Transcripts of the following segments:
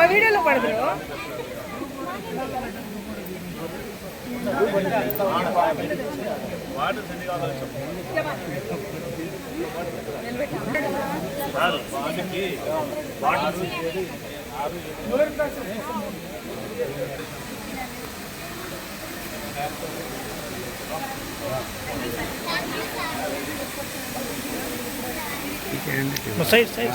తీసుకోండి మా వీడియోలో పడదు. సైడ్ సైడ్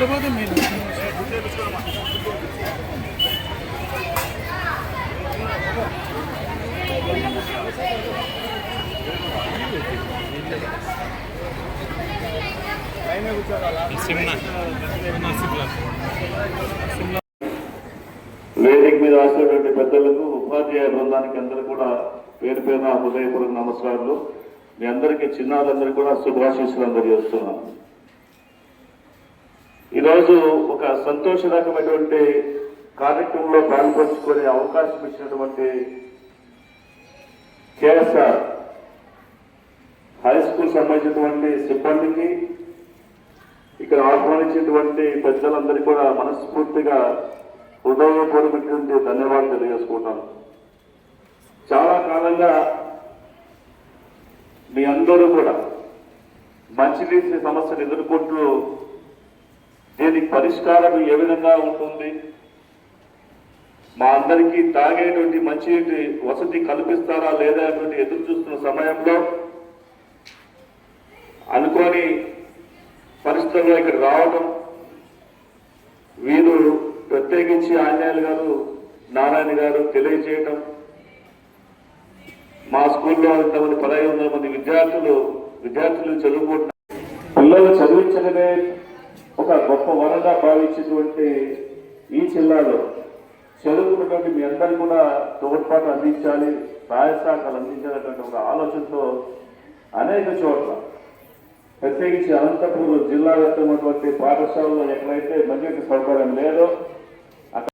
హైదరాబాద్ మీద రాసినటువంటి పెద్దలకు ఉపాధ్యాయ బృందానికి అందరూ కూడా పేరు పేరున హృదయపూర్వక నమస్కారాలు. మీ అందరికీ చిన్నారులందరూ కూడా శుభాశీస్సులు అందజేస్తున్నాను. ఈరోజు ఒక సంతోషదాయకమైనటువంటి కార్యక్రమంలో పాల్పంచుకునే అవకాశం ఇచ్చినటువంటి కేఎస్ఆర్ హై స్కూల్ సంబంధించినటువంటి సిబ్బందికి ఇక్కడ ఆహ్వానించినటువంటి పెద్దలందరికీ కూడా మనస్ఫూర్తిగా హృదయపూర్వకమైనటువంటి ధన్యవాదాలు తెలియజేసుకుంటాను చాలా కాలంగా మీ అందరూ కూడా మంచినీటి సమస్యను ఎదుర్కొంటూ దీనికి పరిష్కారం ఏ విధంగా ఉంటుంది? మా అందరికీ తాగేటువంటి మంచినీటి వసతి కల్పిస్తారా లేదా అనేటువంటి ఎదురు చూస్తున్న సమయంలో అనుకోని పరిస్థితుల్లో ఇక్కడ రావడం వీరు ప్రత్యేకించి ఆంజనేయులు గారు నారాయణ గారు తెలియజేయటం మా స్కూల్లో ఇంతమంది పదహైదు వందల మంది విద్యార్థులు విద్యార్థులు చదువుకుంటున్నారు. పిల్లలు చదివించడమే ఒక గొప్ప వరంగా భావించేటువంటి ఈ జిల్లాలో చదువుకున్నటువంటి మీ అందరికీ కూడా తోడ్పాటు అందించాలి సహాయ అందించాలనేటువంటి ఒక ఆలోచనతో అనేక చోట్ల ప్రత్యేకించి అనంతపూర్ జిల్లా ఉన్నటువంటి పాఠశాలలో ఎక్కడైతే మంచి సౌకర్యం లేదో